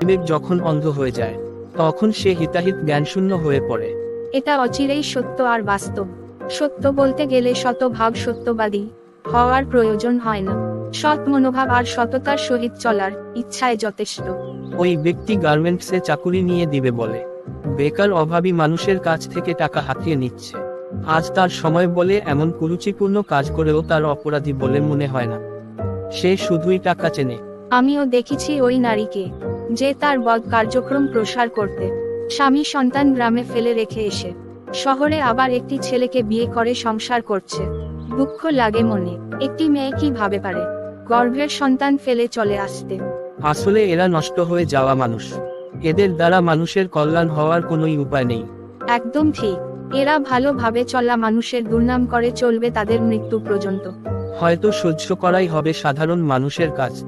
বিবেক যখন অন্ধ হয়ে যায় তখন সে হিতাহিত জ্ঞানশূন্য হয়ে পড়ে। এটা অচিরেই সত্য আর বাস্তব। সত্য বলতে গেলে শতভাগ সত্যবাদী হওয়ার প্রয়োজন হয় না। সৎ মনোভাব আর সততার সহিত চলার ইচ্ছায় যথেষ্ট। ওই ব্যক্তি গার্মেন্টসে চাকুরি নিয়ে দিবে বলে বেকার অভাবী মানুষের কাছ থেকে টাকা হাতিয়ে নিচ্ছে। আজ তার সময় বলে এমন কুরুচিপূর্ণ কাজ করেও তার অপরাধী বলে মনে হয় না। সে শুধুই টাকা চেনে। আমিও দেখেছি ওই নারীকে। যে তার বদ কার্যক্রম প্রসার করতে। স্বামী সন্তান গ্রামে ফেলে রেখে এসে। শহরে আবার একটি ছেলেকে বিয়ে করে সংসার করছে। দুঃখ লাগে মনে। একটি মেয়ে কি ভাবে পারে? গর্ভের সন্তান ফেলে চলে আসতে। আসলে এরা নষ্ট হয়ে যাওয়া মানুষ। এদের দ্বারা মানুষের কল্যাণ হওয়ার কোনোই উপায় নেই। একদম ঠিক। এরা ভালোভাবে চলা মানুষের দুর্নাম করে চলবে তাদের মৃত্যু পর্যন্ত। হয়তো সহ্য করাই হবে সাধারণ মানুষের কাজ।